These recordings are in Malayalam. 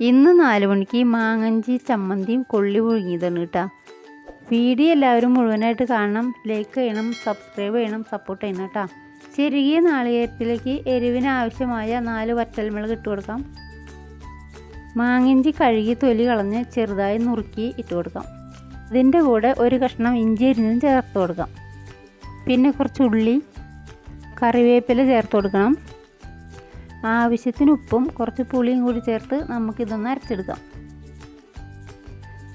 ഇന്ന് നാല് മണിക്ക് മാങ്ങഞ്ചി ചമ്മന്തിയും കൊള്ളി പുഴുങ്ങിയതാണ് കേട്ടോ. വീഡിയോ എല്ലാവരും മുഴുവനായിട്ട് കാണണം ലൈക്ക് ചെയ്യണം സബ്സ്ക്രൈബ് ചെയ്യണം സപ്പോർട്ട് ചെയ്യണം കേട്ടോ. ചെറിയ നാളികേരത്തിലേക്ക് എരിവിന് ആവശ്യമായ നാല് വറ്റൽമുളക് ഇട്ട് കൊടുക്കാം. മാങ്ങഞ്ചി കഴുകി തൊലി കളഞ്ഞ് ചെറുതായി നുറുക്കി ഇട്ട് കൊടുക്കാം. ഇതിന്റെ കൂടെ ഒരു കഷ്ണം ഇഞ്ചി അരിഞ്ഞും ചേർത്ത് കൊടുക്കാം. പിന്നെ കുറച്ച് ഉള്ളി കറിവേപ്പില ചേർത്ത് കൊടുക്കണം. ആവശ്യത്തിന് ഉപ്പും കുറച്ച് പുളിയും കൂടി ചേർത്ത് നമുക്കിതൊന്ന് അരച്ചെടുക്കാം.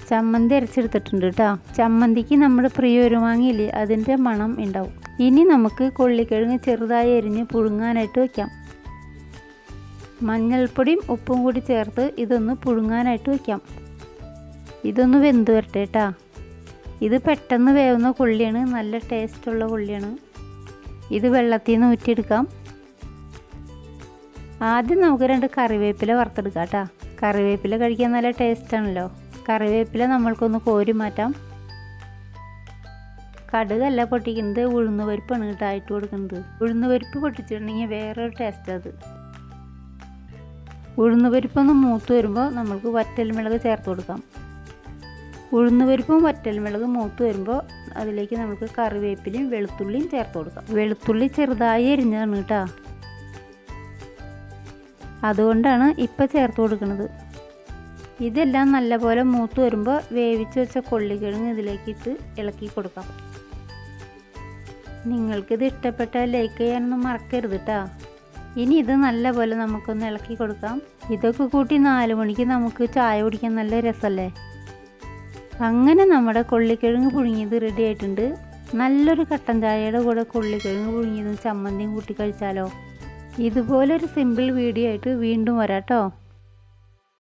ചമ്മന്തി അരച്ചെടുത്തിട്ടുണ്ട് കേട്ടോ. ചമ്മന്തിക്ക് നമ്മൾ പ്രിയ ഒരു അതിന്റെ മണം ഉണ്ടാവും. ഇനി നമുക്ക് കൊള്ളിക്കിഴങ്ങ് ചെറുതായി എരിഞ്ഞ് പുഴുങ്ങാനായിട്ട് വയ്ക്കാം മഞ്ഞൾപ്പൊടിയും ഉപ്പും കൂടി ചേർത്ത് ഇതൊന്ന് പുഴുങ്ങാനായിട്ട് വയ്ക്കാം ഇതൊന്ന് വെന്ത് വരട്ടെ കേട്ടോ. ഇത് പെട്ടെന്ന് വേവുന്ന കൊള്ളിയാണ് നല്ല ടേസ്റ്റുള്ള കൊള്ളിയാണ്. ഇത് വെള്ളത്തിൽ നിന്ന് ഊറ്റിയെടുക്കാം. ആദ്യം നമുക്ക് രണ്ട് കറിവേപ്പില വറുത്തെടുക്കാം കേട്ടോ. കറിവേപ്പില കഴിക്കാൻ നല്ല ടേസ്റ്റാണല്ലോ കറിവേപ്പില നമ്മൾക്കൊന്ന് കോരി മാറ്റാം. കടുകല്ല പൊട്ടിക്കുന്നത് ഉഴുന്ന് പരിപ്പാണ് കേട്ടോ ആയിട്ട് കൊടുക്കുന്നത്. ഉഴുന്ന് പരിപ്പ് പൊട്ടിച്ചിട്ടുണ്ടെങ്കിൽ വേറൊരു ടേസ്റ്റ് അത്. ഉഴുന്ന് പരിപ്പൊന്ന് മൂത്ത് വരുമ്പോൾ നമ്മൾക്ക് വറ്റൽമുളക് ചേർത്ത് കൊടുക്കാം. ഉഴുന്ന് പരിപ്പും വറ്റൽമുളക് മൂത്ത് വരുമ്പോൾ അതിലേക്ക് നമുക്ക് കറിവേപ്പിലയും വെളുത്തുള്ളിയും ചേർത്ത് കൊടുക്കാം. വെളുത്തുള്ളി ചെറുതായി എരിഞ്ഞതാണ് കേട്ടോ. അതുകൊണ്ടാണ് ഇപ്പം ചേർത്ത് കൊടുക്കുന്നത് ഇതെല്ലാം നല്ലപോലെ മൂത്ത് വരുമ്പോൾ വേവിച്ച് വെച്ച കൊള്ളിക്കിഴങ്ങ് ഇതിലേക്ക് ഇട്ട് ഇളക്കി കൊടുക്കാം. നിങ്ങൾക്കിത് ഇഷ്ടപ്പെട്ടാൽ ലൈക്ക് ചെയ്യാനൊന്നും മറക്കരുത് കേട്ടോ ഇനി ഇത് നല്ലപോലെ നമുക്കൊന്ന് ഇളക്കി കൊടുക്കാം. ഇതൊക്കെ കൂട്ടി നാല് മണിക്ക് നമുക്ക് ചായ കുടിക്കാൻ നല്ല രസമല്ലേ അങ്ങനെ നമ്മുടെ കൊള്ളിക്കിഴങ്ങ് പുഴുങ്ങിയത് റെഡി ആയിട്ടുണ്ട്. നല്ലൊരു കട്ടൻ ചായയുടെ കൂടെ കൊള്ളിക്കിഴങ്ങ് പുഴുങ്ങിയതും ചമ്മന്തിയും കൂട്ടി കഴിച്ചാലോ? ഇതുപോലൊരു സിമ്പിൾ വീഡിയോ ആയിട്ട് വീണ്ടും വരാം കേട്ടോ